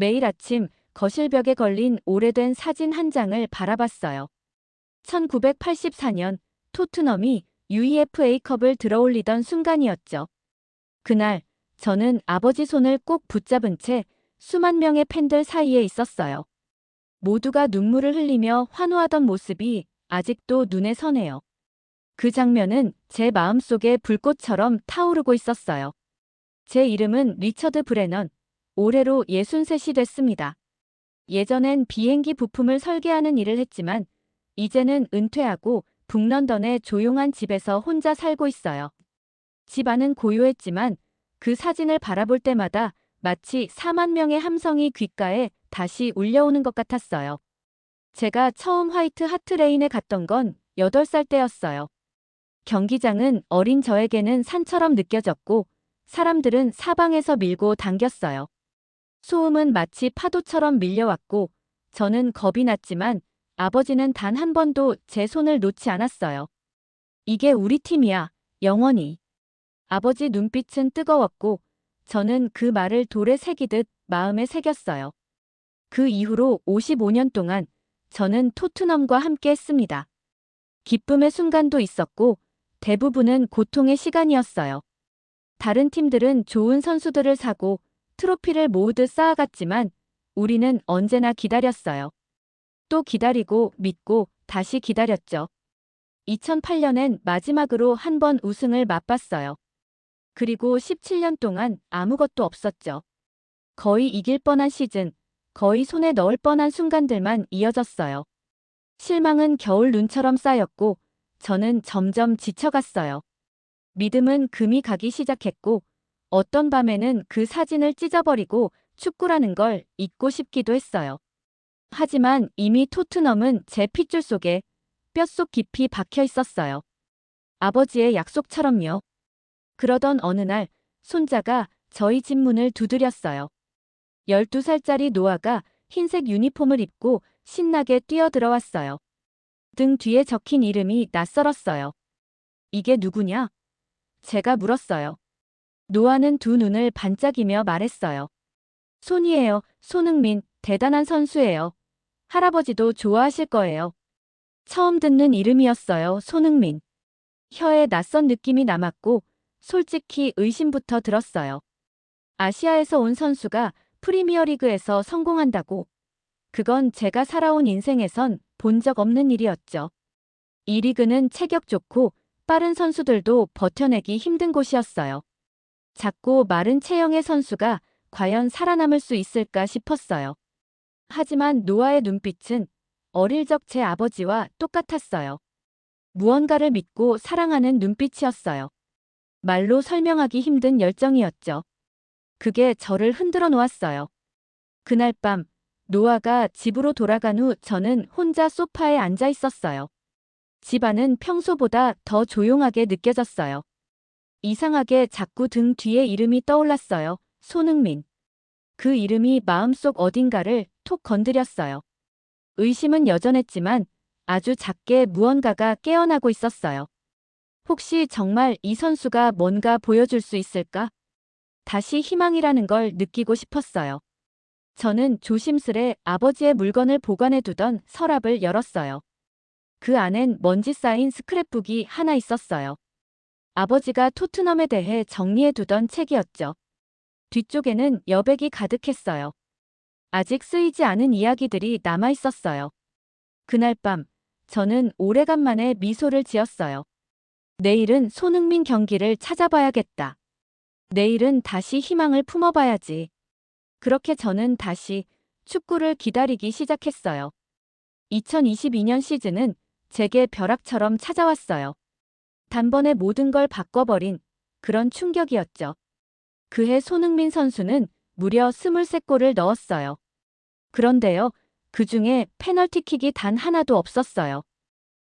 매일 아침 거실벽에 걸린 오래된 사진 한 장을 바라봤어요. 1984년 토트넘이 UEFA컵을 들어올리던 순간이었죠. 그날 저는 아버지 손을 꼭 붙잡은 채 수만 명의 팬들 사이에 있었어요. 모두가 눈물을 흘리며 환호하던 모습이 아직도 눈에 선해요. 그 장면은 제 마음속에 불꽃처럼 타오르고 있었어요. 제 이름은 리처드 브레넌. 올해로 63이 됐습니다. 예전엔 비행기 부품을 설계하는 일을 했지만 이제는 은퇴하고 북런던의 조용한 집에서 혼자 살고 있어요. 집 안은 고요했지만 그 사진을 바라볼 때마다 마치 4만 명의 함성이 귓가에 다시 울려오는 것 같았어요. 제가 처음 화이트 하트레인에 갔던 건 8살 때였어요. 경기장은 어린 저에게는 산처럼 느껴졌고 사람들은 사방에서 밀고 당겼어요. 소음은 마치 파도처럼 밀려왔고 저는 겁이 났지만 아버지는 단 한 번도 제 손을 놓지 않았어요. 이게 우리 팀이야, 영원히. 아버지 눈빛은 뜨거웠고 저는 그 말을 돌에 새기듯 마음에 새겼어요. 그 이후로 55년 동안 저는 토트넘과 함께 했습니다. 기쁨의 순간도 있었고 대부분은 고통의 시간이었어요. 다른 팀들은 좋은 선수들을 사고 트로피를 모으듯 쌓아갔지만 우리는 언제나 기다렸어요. 또 기다리고 믿고 다시 기다렸죠. 2008년엔 마지막으로 한 번 우승을 맛봤어요. 그리고 17년 동안 아무것도 없었죠. 거의 이길 뻔한 시즌, 거의 손에 넣을 뻔한 순간들만 이어졌어요. 실망은 겨울 눈처럼 쌓였고 저는 점점 지쳐갔어요. 믿음은 금이 가기 시작했고 어떤 밤에는 그 사진을 찢어버리고 축구라는 걸 잊고 싶기도 했어요. 하지만 이미 토트넘은 제 핏줄 속에 뼛속 깊이 박혀 있었어요. 아버지의 약속처럼요. 그러던 어느 날 손자가 저희 집 문을 두드렸어요. 12살짜리 노아가 흰색 유니폼을 입고 신나게 뛰어들어왔어요. 등 뒤에 적힌 이름이 낯설었어요. 이게 누구냐? 제가 물었어요. 노아는 두 눈을 반짝이며 말했어요. 손이에요. 손흥민, 대단한 선수예요. 할아버지도 좋아하실 거예요. 처음 듣는 이름이었어요. 손흥민. 혀에 낯선 느낌이 남았고 솔직히 의심부터 들었어요. 아시아에서 온 선수가 프리미어리그에서 성공한다고. 그건 제가 살아온 인생에선 본 적 없는 일이었죠. 이 리그는 체격 좋고 빠른 선수들도 버텨내기 힘든 곳이었어요. 작고 마른 체형의 선수가 과연 살아남을 수 있을까 싶었어요. 하지만 노아의 눈빛은 어릴 적 제 아버지와 똑같았어요. 무언가를 믿고 사랑하는 눈빛이었어요. 말로 설명하기 힘든 열정이었죠. 그게 저를 흔들어 놓았어요. 그날 밤 노아가 집으로 돌아간 후 저는 혼자 소파에 앉아 있었어요. 집안은 평소보다 더 조용하게 느껴졌어요. 이상하게 자꾸 등 뒤에 이름이 떠올랐어요. 손흥민. 그 이름이 마음속 어딘가를 톡 건드렸어요. 의심은 여전했지만 아주 작게 무언가가 깨어나고 있었어요. 혹시 정말 이 선수가 뭔가 보여줄 수 있을까? 다시 희망이라는 걸 느끼고 싶었어요. 저는 조심스레 아버지의 물건을 보관해 두던 서랍을 열었어요. 그 안엔 먼지 쌓인 스크랩북이 하나 있었어요. 아버지가 토트넘에 대해 정리해 두던 책이었죠. 뒤쪽에는 여백이 가득했어요. 아직 쓰이지 않은 이야기들이 남아 있었어요. 그날 밤, 저는 오래간만에 미소를 지었어요. 내일은 손흥민 경기를 찾아봐야겠다. 내일은 다시 희망을 품어봐야지. 그렇게 저는 다시 축구를 기다리기 시작했어요. 2022년 시즌은 제게 벼락처럼 찾아왔어요. 단번에 모든 걸 바꿔버린 그런 충격이었죠. 그해 손흥민 선수는 무려 23골을 넣었어요. 그런데요, 그 중에 페널티킥이 단 하나도 없었어요.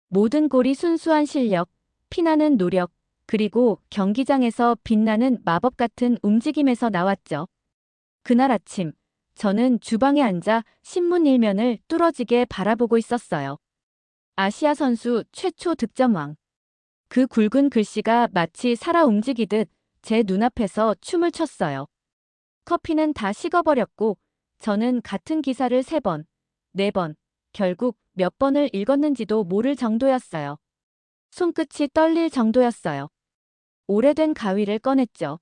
모든 골이 순수한 실력, 피나는 노력, 그리고 경기장에서 빛나는 마법 같은 움직임에서 나왔죠. 그날 아침, 저는 주방에 앉아 신문 일면을 뚫어지게 바라보고 있었어요. 아시아 선수 최초 득점왕. 그 굵은 글씨가 마치 살아 움직이듯 제 눈앞에서 춤을 췄어요. 커피는 다 식어버렸고 저는 같은 기사를 세 번, 네 번, 결국 몇 번을 읽었는지도 모를 정도였어요. 손끝이 떨릴 정도였어요. 오래된 가위를 꺼냈죠.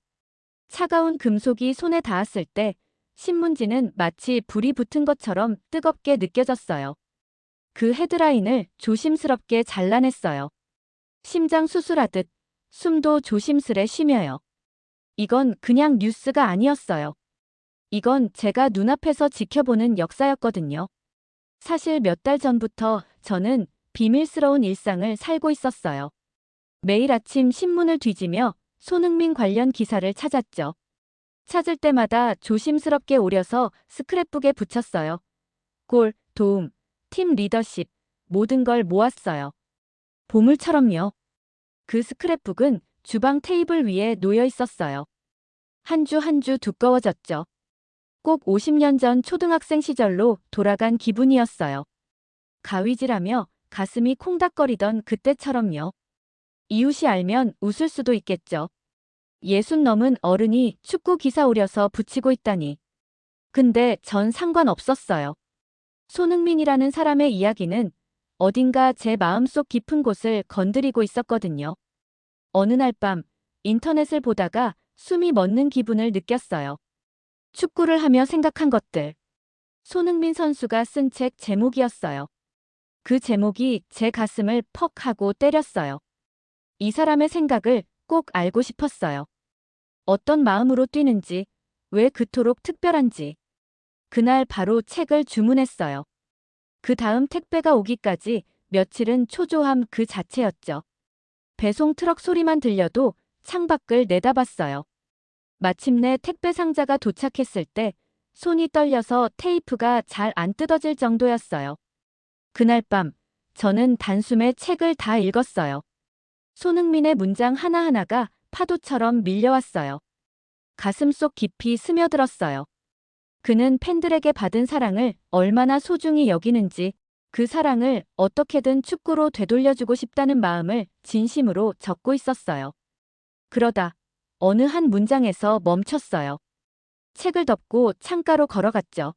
차가운 금속이 손에 닿았을 때 신문지는 마치 불이 붙은 것처럼 뜨겁게 느껴졌어요. 그 헤드라인을 조심스럽게 잘라냈어요. 심장 수술하듯 숨도 조심스레 쉬며요. 이건 그냥 뉴스가 아니었어요. 이건 제가 눈앞에서 지켜보는 역사였거든요. 사실 몇 달 전부터 저는 비밀스러운 일상을 살고 있었어요. 매일 아침 신문을 뒤지며 손흥민 관련 기사를 찾았죠. 찾을 때마다 조심스럽게 오려서 스크랩북에 붙였어요. 골, 도움, 팀 리더십, 모든 걸 모았어요. 보물처럼요. 그 스크랩북은 주방 테이블 위에 놓여 있었어요. 한 주 한 주 두꺼워졌죠. 꼭 50년 전 초등학생 시절로 돌아간 기분이었어요. 가위질하며 가슴이 콩닥거리던 그때처럼요. 이웃이 알면 웃을 수도 있겠죠. 예순 넘은 어른이 축구 기사 오려서 붙이고 있다니. 근데 전 상관없었어요. 손흥민이라는 사람의 이야기는 어딘가 제 마음속 깊은 곳을 건드리고 있었거든요. 어느 날 밤 인터넷을 보다가 숨이 멎는 기분을 느꼈어요. 축구를 하며 생각한 것들. 손흥민 선수가 쓴 책 제목이었어요. 그 제목이 제 가슴을 퍽 하고 때렸어요. 이 사람의 생각을 꼭 알고 싶었어요. 어떤 마음으로 뛰는지, 왜 그토록 특별한지. 그날 바로 책을 주문했어요. 그 다음 택배가 오기까지 며칠은 초조함 그 자체였죠. 배송 트럭 소리만 들려도 창밖을 내다봤어요. 마침내 택배 상자가 도착했을 때 손이 떨려서 테이프가 잘 안 뜯어질 정도였어요. 그날 밤 저는 단숨에 책을 다 읽었어요. 손흥민의 문장 하나하나가 파도처럼 밀려왔어요. 가슴 속 깊이 스며들었어요. 그는 팬들에게 받은 사랑을 얼마나 소중히 여기는지 그 사랑을 어떻게든 축구로 되돌려주고 싶다는 마음을 진심으로 적고 있었어요. 그러다 어느 한 문장에서 멈췄어요. 책을 덮고 창가로 걸어갔죠.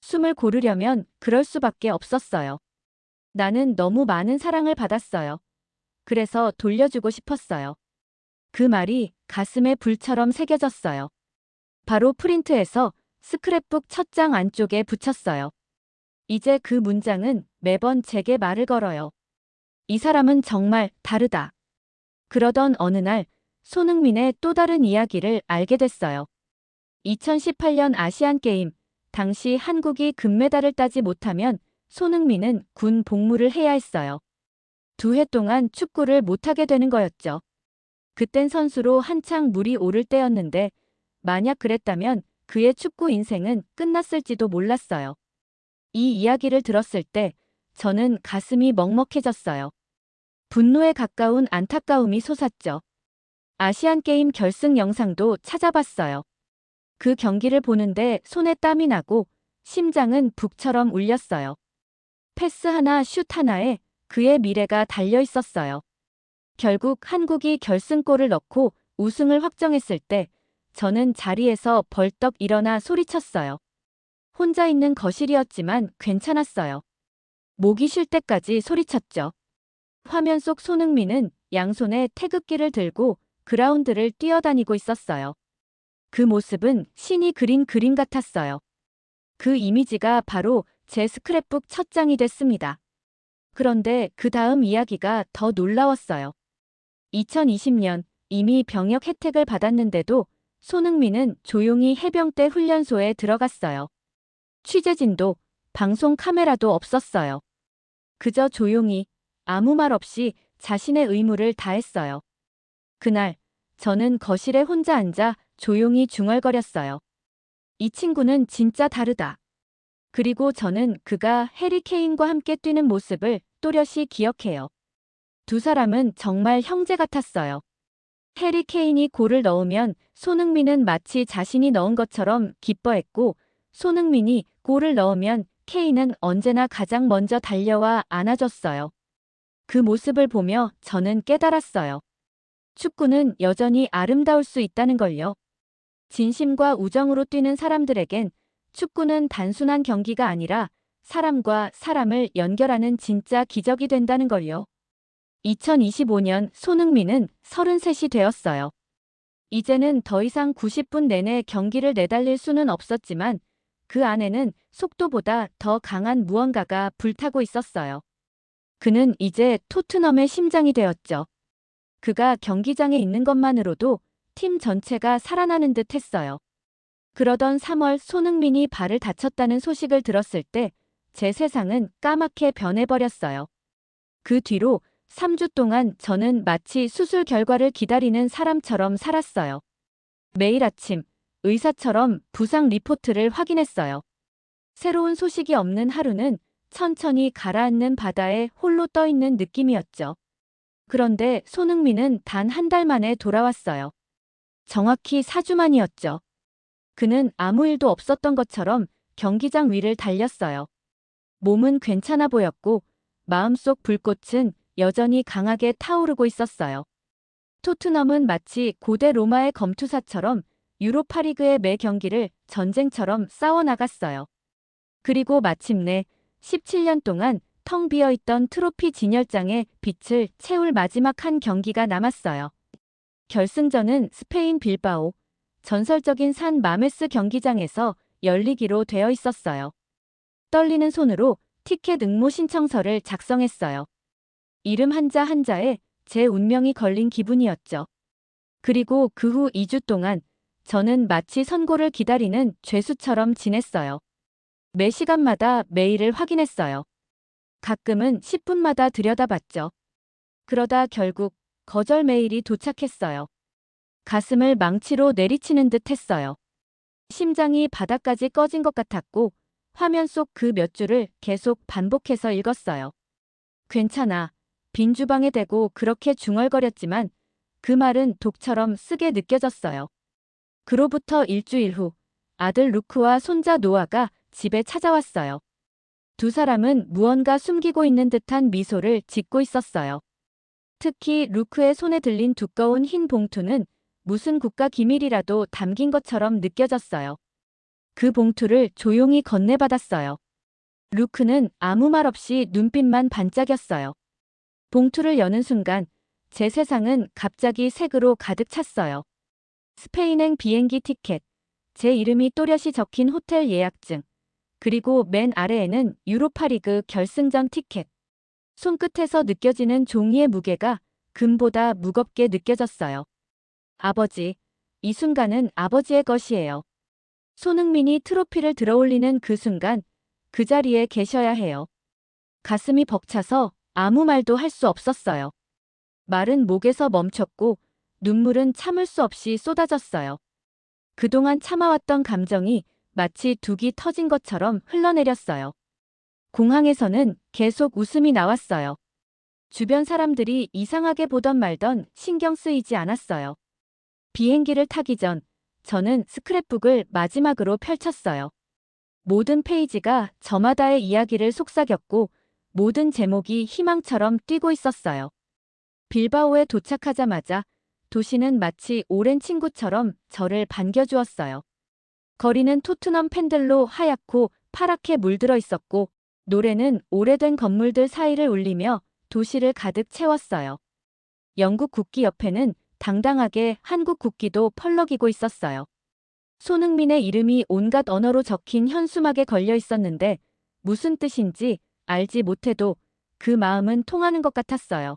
숨을 고르려면 그럴 수밖에 없었어요. 나는 너무 많은 사랑을 받았어요. 그래서 돌려주고 싶었어요. 그 말이 가슴에 불처럼 새겨졌어요. 바로 프린트해서 스크랩북 첫 장 안쪽에 붙였어요. 이제 그 문장은 매번 제게 말을 걸어요. 이 사람은 정말 다르다. 그러던 어느 날 손흥민의 또 다른 이야기를 알게 됐어요. 2018년 아시안게임, 당시 한국이 금메달을 따지 못하면 손흥민은 군 복무를 해야 했어요. 두 해 동안 축구를 못하게 되는 거였죠. 그땐 선수로 한창 물이 오를 때였는데 만약 그랬다면 그의 축구 인생은 끝났을지도 몰랐어요. 이 이야기를 들었을 때 저는 가슴이 먹먹해졌어요. 분노에 가까운 안타까움이 솟았죠. 아시안게임 결승 영상도 찾아봤어요. 그 경기를 보는데 손에 땀이 나고 심장은 북처럼 울렸어요. 패스 하나 슛 하나에 그의 미래가 달려 있었어요. 결국 한국이 결승골을 넣고 우승을 확정했을 때 저는 자리에서 벌떡 일어나 소리쳤어요. 혼자 있는 거실이었지만 괜찮았어요. 목이 쉴 때까지 소리쳤죠. 화면 속 손흥민은 양손에 태극기를 들고 그라운드를 뛰어다니고 있었어요. 그 모습은 신이 그린 그림 같았어요. 그 이미지가 바로 제 스크랩북 첫 장이 됐습니다. 그런데 그 다음 이야기가 더 놀라웠어요. 2020년 이미 병역 혜택을 받았는데도 손흥민은 조용히 해병대 훈련소에 들어갔어요. 취재진도 방송 카메라도 없었어요. 그저 조용히 아무 말 없이 자신의 의무를 다했어요. 그날 저는 거실에 혼자 앉아 조용히 중얼거렸어요. 이 친구는 진짜 다르다. 그리고 저는 그가 해리 케인과 함께 뛰는 모습을 또렷이 기억해요. 두 사람은 정말 형제 같았어요. 해리 케인이 골을 넣으면 손흥민은 마치 자신이 넣은 것처럼 기뻐했고 손흥민이 골을 넣으면 케인은 언제나 가장 먼저 달려와 안아줬어요. 그 모습을 보며 저는 깨달았어요. 축구는 여전히 아름다울 수 있다는 걸요. 진심과 우정으로 뛰는 사람들에겐 축구는 단순한 경기가 아니라 사람과 사람을 연결하는 진짜 기적이 된다는 걸요. 2025년 손흥민은 33이 되었어요. 이제는 더 이상 90분 내내 경기를 내달릴 수는 없었지만 그 안에는 속도보다 더 강한 무언가가 불타고 있었어요. 그는 이제 토트넘의 심장이 되었죠. 그가 경기장에 있는 것만으로도 팀 전체가 살아나는 듯 했어요. 그러던 3월 손흥민이 발을 다쳤다는 소식을 들었을 때 제 세상은 까맣게 변해버렸어요. 그 뒤로 3주 동안 저는 마치 수술 결과를 기다리는 사람처럼 살았어요. 매일 아침 의사처럼 부상 리포트를 확인했어요. 새로운 소식이 없는 하루는 천천히 가라앉는 바다에 홀로 떠 있는 느낌이었죠. 그런데 손흥민은 단 한 달 만에 돌아왔어요. 정확히 4주 만이었죠. 그는 아무 일도 없었던 것처럼 경기장 위를 달렸어요. 몸은 괜찮아 보였고 마음속 불꽃은 여전히 강하게 타오르고 있었어요. 토트넘은 마치 고대 로마의 검투사처럼 유로파리그의 매 경기를 전쟁처럼 싸워나갔어요. 그리고 마침내 17년 동안 텅 비어 있던 트로피 진열장에 빛을 채울 마지막 한 경기가 남았어요. 결승전은 스페인 빌바오, 전설적인 산 마메스 경기장에서 열리기로 되어 있었어요. 떨리는 손으로 티켓 응모 신청서를 작성했어요. 이름 한자 한자에 제 운명이 걸린 기분이었죠. 그리고 그 후 2주 동안 저는 마치 선고를 기다리는 죄수처럼 지냈어요. 매 시간마다 메일을 확인했어요. 가끔은 10분마다 들여다봤죠. 그러다 결국 거절 메일이 도착했어요. 가슴을 망치로 내리치는 듯 했어요. 심장이 바닥까지 꺼진 것 같았고 화면 속 그 몇 줄을 계속 반복해서 읽었어요. 괜찮아. 빈 주방에 대고 그렇게 중얼거렸지만 그 말은 독처럼 쓰게 느껴졌어요. 그로부터 일주일 후 아들 루크와 손자 노아가 집에 찾아왔어요. 두 사람은 무언가 숨기고 있는 듯한 미소를 짓고 있었어요. 특히 루크의 손에 들린 두꺼운 흰 봉투는 무슨 국가 기밀이라도 담긴 것처럼 느껴졌어요. 그 봉투를 조용히 건네받았어요. 루크는 아무 말 없이 눈빛만 반짝였어요. 봉투를 여는 순간 제 세상은 갑자기 색으로 가득 찼어요. 스페인행 비행기 티켓, 제 이름이 또렷이 적힌 호텔 예약증, 그리고 맨 아래에는 유로파리그 결승전 티켓. 손끝에서 느껴지는 종이의 무게가 금보다 무겁게 느껴졌어요. 아버지, 이 순간은 아버지의 것이에요. 손흥민이 트로피를 들어올리는 그 순간 그 자리에 계셔야 해요. 가슴이 벅차서 아무 말도 할 수 없었어요. 말은 목에서 멈췄고 눈물은 참을 수 없이 쏟아졌어요. 그동안 참아왔던 감정이 마치 둑이 터진 것처럼 흘러내렸어요. 공항에서는 계속 웃음이 나왔어요. 주변 사람들이 이상하게 보던 말던 신경 쓰이지 않았어요. 비행기를 타기 전 저는 스크랩북을 마지막으로 펼쳤어요. 모든 페이지가 저마다의 이야기를 속삭였고 모든 제목이 희망처럼 뛰고 있었어요. 빌바오에 도착하자마자 도시는 마치 오랜 친구처럼 저를 반겨주었어요. 거리는 토트넘 팬들로 하얗고 파랗게 물들어 있었고 노래는 오래된 건물들 사이를 울리며 도시를 가득 채웠어요. 영국 국기 옆에는 당당하게 한국 국기도 펄럭이고 있었어요. 손흥민의 이름이 온갖 언어로 적힌 현수막에 걸려 있었는데 무슨 뜻인지 알지 못해도 그 마음은 통하는 것 같았어요.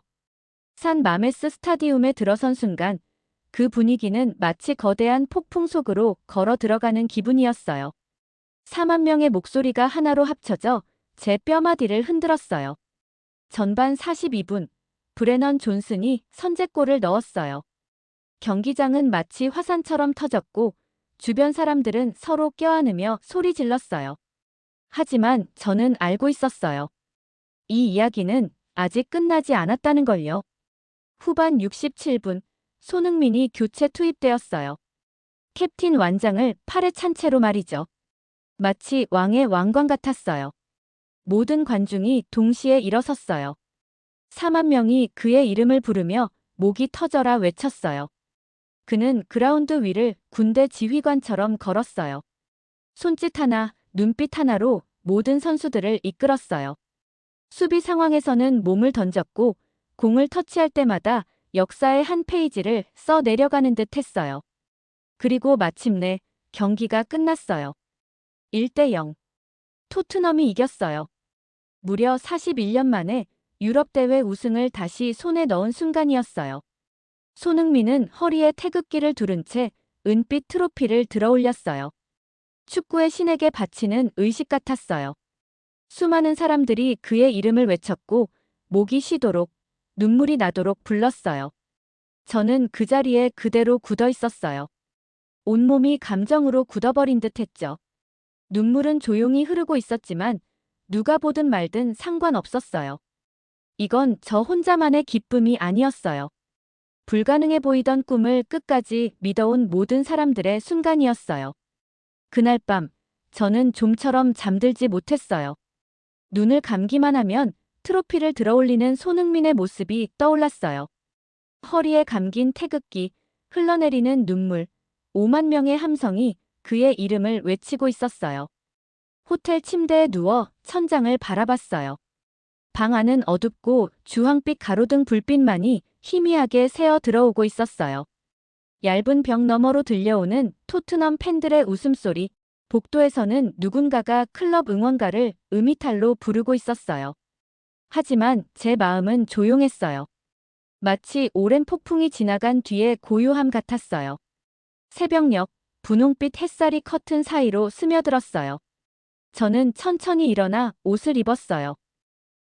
산 마메스 스타디움에 들어선 순간 그 분위기는 마치 거대한 폭풍 속으로 걸어 들어가는 기분이었어요. 4만 명의 목소리가 하나로 합쳐져 제 뼈마디를 흔들었어요. 전반 42분, 브레넌 존슨이 선제골을 넣었어요. 경기장은 마치 화산처럼 터졌고 주변 사람들은 서로 껴안으며 소리 질렀어요. 하지만 저는 알고 있었어요. 이 이야기는 아직 끝나지 않았다는 걸요. 후반 67분, 손흥민이 교체 투입되었어요. 캡틴 완장을 팔에 찬 채로 말이죠. 마치 왕의 왕관 같았어요. 모든 관중이 동시에 일어섰어요. 4만 명이 그의 이름을 부르며 목이 터져라 외쳤어요. 그는 그라운드 위를 군대 지휘관처럼 걸었어요. 손짓 하나, 눈빛 하나로 모든 선수들을 이끌었어요. 수비 상황에서는 몸을 던졌고 공을 터치할 때마다 역사의 한 페이지를 써 내려가는 듯 했어요. 그리고 마침내 경기가 끝났어요. 1대 0. 토트넘이 이겼어요. 무려 41년 만에 유럽대회 우승을 다시 손에 넣은 순간이었어요. 손흥민은 허리에 태극기를 두른 채 은빛 트로피를 들어 올렸어요. 축구의 신에게 바치는 의식 같았어요. 수많은 사람들이 그의 이름을 외쳤고 목이 쉬도록 눈물이 나도록 불렀어요. 저는 그 자리에 그대로 굳어 있었어요. 온몸이 감정으로 굳어버린 듯 했죠. 눈물은 조용히 흐르고 있었지만 누가 보든 말든 상관없었어요. 이건 저 혼자만의 기쁨이 아니었어요. 불가능해 보이던 꿈을 끝까지 믿어온 모든 사람들의 순간이었어요. 그날 밤, 저는 좀처럼 잠들지 못했어요. 눈을 감기만 하면 트로피를 들어올리는 손흥민의 모습이 떠올랐어요. 허리에 감긴 태극기, 흘러내리는 눈물, 5만 명의 함성이 그의 이름을 외치고 있었어요. 호텔 침대에 누워 천장을 바라봤어요. 방 안은 어둡고 주황빛 가로등 불빛만이 희미하게 새어 들어오고 있었어요. 얇은 벽 너머로 들려오는 토트넘 팬들의 웃음소리, 복도에서는 누군가가 클럽 응원가를 음이탈로 부르고 있었어요. 하지만 제 마음은 조용했어요. 마치 오랜 폭풍이 지나간 뒤의 고요함 같았어요. 새벽녘, 분홍빛 햇살이 커튼 사이로 스며들었어요. 저는 천천히 일어나 옷을 입었어요.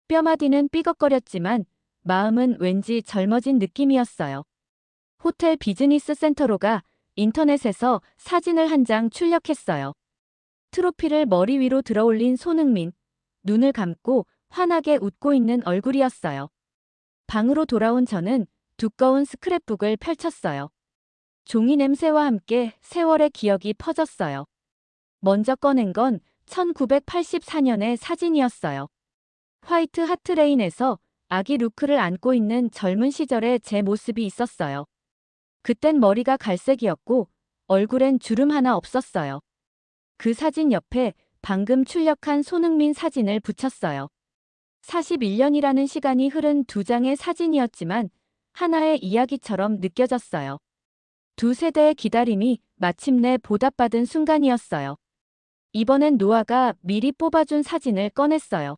뼈마디는 삐걱거렸지만 마음은 왠지 젊어진 느낌이었어요. 호텔 비즈니스 센터로 가 인터넷에서 사진을 한 장 출력했어요. 트로피를 머리 위로 들어올린 손흥민, 눈을 감고 환하게 웃고 있는 얼굴이었어요. 방으로 돌아온 저는 두꺼운 스크랩북을 펼쳤어요. 종이 냄새와 함께 세월의 기억이 퍼졌어요. 먼저 꺼낸 건 1984년의 사진이었어요. 화이트 하트레인에서 아기 루크를 안고 있는 젊은 시절의 제 모습이 있었어요. 그땐 머리가 갈색이었고 얼굴엔 주름 하나 없었어요. 그 사진 옆에 방금 출력한 손흥민 사진을 붙였어요. 41년이라는 시간이 흐른 두 장의 사진이었지만 하나의 이야기처럼 느껴졌어요. 두 세대의 기다림이 마침내 보답받은 순간이었어요. 이번엔 노아가 미리 뽑아준 사진을 꺼냈어요.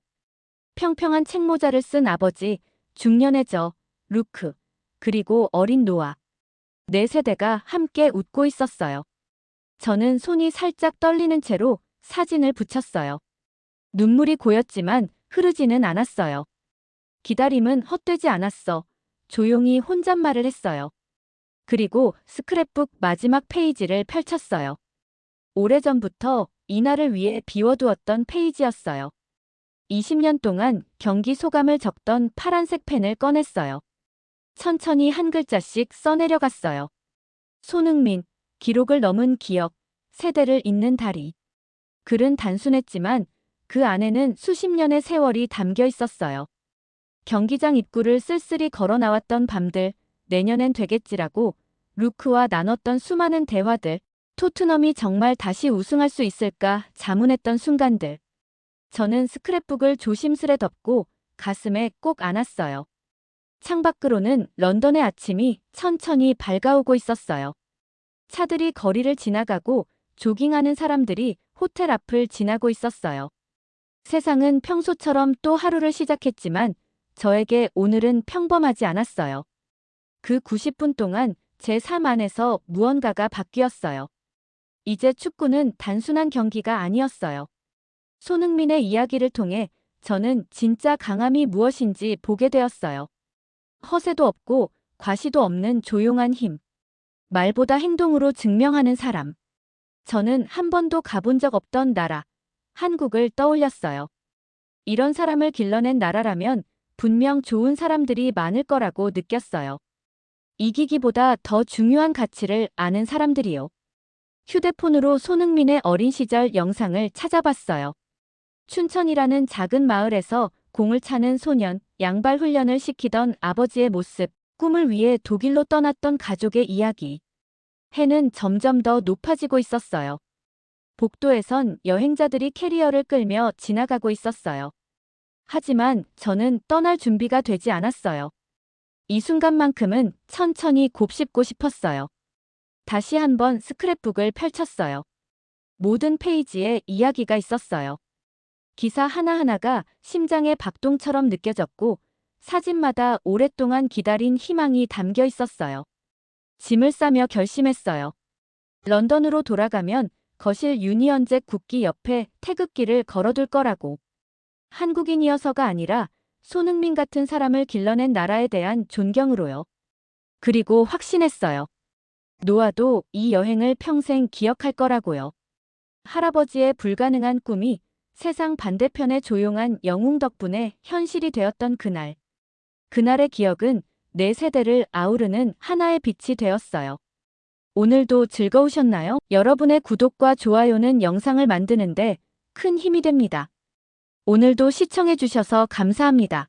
평평한 책모자를 쓴 아버지, 중년의 저, 루크, 그리고 어린 노아. 네 세대가 함께 웃고 있었어요. 저는 손이 살짝 떨리는 채로 사진을 붙였어요. 눈물이 고였지만 흐르지는 않았어요. 기다림은 헛되지 않았어. 조용히 혼잣말을 했어요. 그리고 스크랩북 마지막 페이지를 펼쳤어요. 오래전부터 이날을 위해 비워두었던 페이지였어요. 20년 동안 경기 소감을 적던 파란색 펜을 꺼냈어요. 천천히 한 글자씩 써내려갔어요. 손흥민, 기록을 넘은 기억, 세대를 잇는 다리. 글은 단순했지만 그 안에는 수십 년의 세월이 담겨 있었어요. 경기장 입구를 쓸쓸히 걸어 나왔던 밤들, 내년엔 되겠지라고 루크와 나눴던 수많은 대화들, 토트넘이 정말 다시 우승할 수 있을까 자문했던 순간들. 저는 스크랩북을 조심스레 덮고 가슴에 꼭 안았어요. 창밖으로는 런던의 아침이 천천히 밝아오고 있었어요. 차들이 거리를 지나가고 조깅하는 사람들이 호텔 앞을 지나고 있었어요. 세상은 평소처럼 또 하루를 시작했지만 저에게 오늘은 평범하지 않았어요. 그 90분 동안 제 삶 안에서 무언가가 바뀌었어요. 이제 축구는 단순한 경기가 아니었어요. 손흥민의 이야기를 통해 저는 진짜 강함이 무엇인지 보게 되었어요. 허세도 없고 과시도 없는 조용한 힘. 말보다 행동으로 증명하는 사람. 저는 한 번도 가본 적 없던 나라, 한국을 떠올렸어요. 이런 사람을 길러낸 나라라면 분명 좋은 사람들이 많을 거라고 느꼈어요. 이기기보다 더 중요한 가치를 아는 사람들이요. 휴대폰으로 손흥민의 어린 시절 영상을 찾아봤어요. 춘천이라는 작은 마을에서 공을 차는 소년, 양발 훈련을 시키던 아버지의 모습, 꿈을 위해 독일로 떠났던 가족의 이야기. 해는 점점 더 높아지고 있었어요. 복도에선 여행자들이 캐리어를 끌며 지나가고 있었어요. 하지만 저는 떠날 준비가 되지 않았어요. 이 순간만큼은 천천히 곱씹고 싶었어요. 다시 한번 스크랩북을 펼쳤어요. 모든 페이지에 이야기가 있었어요. 기사 하나하나가 심장의 박동처럼 느껴졌고 사진마다 오랫동안 기다린 희망이 담겨 있었어요. 짐을 싸며 결심했어요. 런던으로 돌아가면 거실 유니언잭 국기 옆에 태극기를 걸어둘 거라고. 한국인이어서가 아니라 손흥민 같은 사람을 길러낸 나라에 대한 존경으로요. 그리고 확신했어요. 노아도 이 여행을 평생 기억할 거라고요. 할아버지의 불가능한 꿈이 세상 반대편의 조용한 영웅 덕분에 현실이 되었던 그날. 그날의 기억은 내 세대를 아우르는 하나의 빛이 되었어요. 오늘도 즐거우셨나요? 여러분의 구독과 좋아요는 영상을 만드는데 큰 힘이 됩니다. 오늘도 시청해주셔서 감사합니다.